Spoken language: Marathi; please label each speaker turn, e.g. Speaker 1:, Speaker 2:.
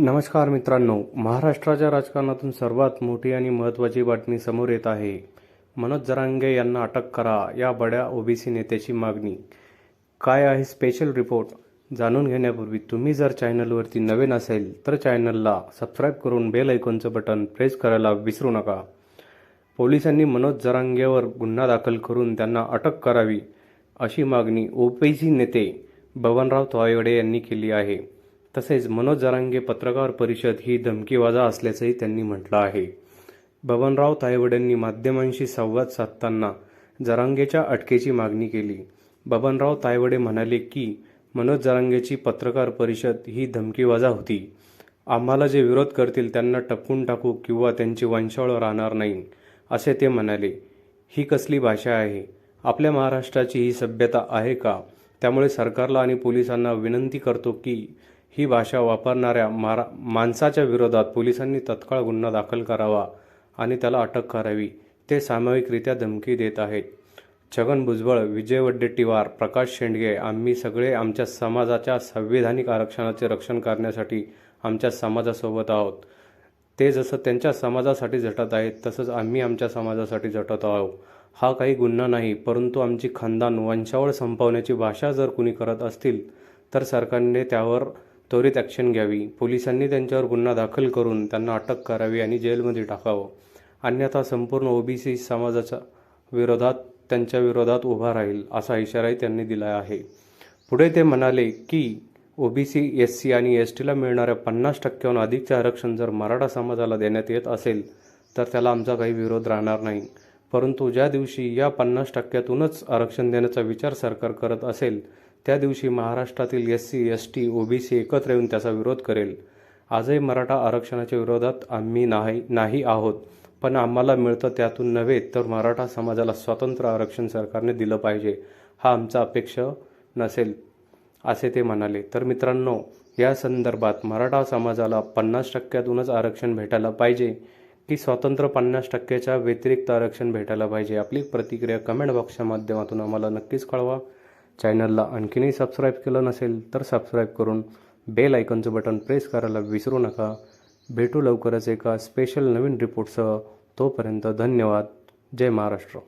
Speaker 1: नमस्कार मित्रांनो महाराष्ट्राच्या राजकारणातून सर्वात मोठी आणि महत्त्वाची बातमी समोर येत आहे. मनोज जरांगे यांना अटक करा या बड्या ओबीसी नेत्याची मागणी. काय आहे स्पेशल रिपोर्ट जाणून घेण्यापूर्वी तुम्ही जर चॅनलवरती नवीन असेल तर चॅनलला सबस्क्राईब करून बेल ऐकॉनचं बटन प्रेस करायला विसरू नका. पोलिसांनी मनोज जरांगेवर गुन्हा दाखल करून त्यांना अटक करावी अशी मागणी ओबीसी नेते बबनराव तायवडे यांनी केली आहे. तसेच मनोज जरांगे पत्रकार परिषद ही धमकीवाजा असल्याचंही त्यांनी म्हटलं आहे. बबनराव तायवडेंनी माध्यमांशी संवाद साधताना जरांगेच्या अटकेची मागणी केली. बबनराव तायवडे म्हणाले की मनोज जरांगेची पत्रकार परिषद ही धमकीवाजा होती. आम्हाला जे विरोध करतील त्यांना टपकून टाकू किंवा त्यांची वंशावळ राहणार नाही असे ते म्हणाले. ही कसली भाषा आहे? आपल्या महाराष्ट्राची ही सभ्यता आहे का? त्यामुळे सरकारला आणि पोलिसांना विनंती करतो की ही भाषा वापरणाऱ्या मारा माणसाच्या विरोधात पोलिसांनी तत्काळ गुन्हा दाखल करावा आणि त्याला अटक करावी ते सामूहिकरित्या धमकी देत आहेत. छगन भुजबळ विजय वड्डेट्टीवार प्रकाश शेंडगे आम्ही सगळे आमच्या समाजाच्या संविधानिक आरक्षणाचे रक्षण करण्यासाठी आमच्या समाजासोबत आहोत. ते जसं त्यांच्या समाजासाठी झटत आहेत तसंच आम्ही आमच्या समाजासाठी झटत आहोत. हा काही गुन्हा नाही परंतु आमची खानदान वंशावळ संपवण्याची भाषा जर कुणी करत असतील तर सरकारने त्यावर त्वरित ॲक्शन घ्यावी. पोलिसांनी त्यांच्यावर गुन्हा दाखल करून त्यांना अटक करावी आणि जेलमध्ये टाकावं. अन्यथा संपूर्ण ओबीसी समाजाच्या विरोधात त्यांच्या विरोधात उभा राहील असा इशाराही त्यांनी दिला आहे. पुढे ते म्हणाले की O B C S C आणि एस टीला मिळणाऱ्या पन्नास टक्क्याहून अधिकचे आरक्षण जर मराठा समाजाला देण्यात येत असेल तर त्याला आमचा काही विरोध राहणार नाही. परंतु ज्या दिवशी या पन्नास टक्क्यातूनच आरक्षण देण्याचा विचार सरकार करत असेल त्या दिवशी महाराष्ट्रातील S C S T OBC एकत्र येऊन त्याचा विरोध करेल. आजही मराठा आरक्षणाच्या विरोधात आम्ही नाही नाही आहोत. पण आम्हाला मिळतं त्यातून नव्हे तर मराठा समाजाला स्वतंत्र आरक्षण सरकारने दिलं पाहिजे हा आमचा अपेक्षा नसेल असे ते म्हणाले. तर मित्रांनो या संदर्भात मराठा समाजाला पन्नास टक्क्यातूनच आरक्षण भेटायला पाहिजे की स्वतंत्र पन्नास टक्क्याच्या व्यतिरिक्त आरक्षण भेटायला पाहिजे? आपली प्रतिक्रिया कमेंट बॉक्सच्या माध्यमातून आम्हाला नक्कीच कळवा. चॅनलला आणखीनही सबस्क्राईब केलं नसेल तर सबस्क्राईब करून बेल आयकॉनचं बटन प्रेस करायला विसरू नका. भेटू लवकरच एका स्पेशल नवीन रिपोर्टसह तोपर्यंत धन्यवाद. जय महाराष्ट्र.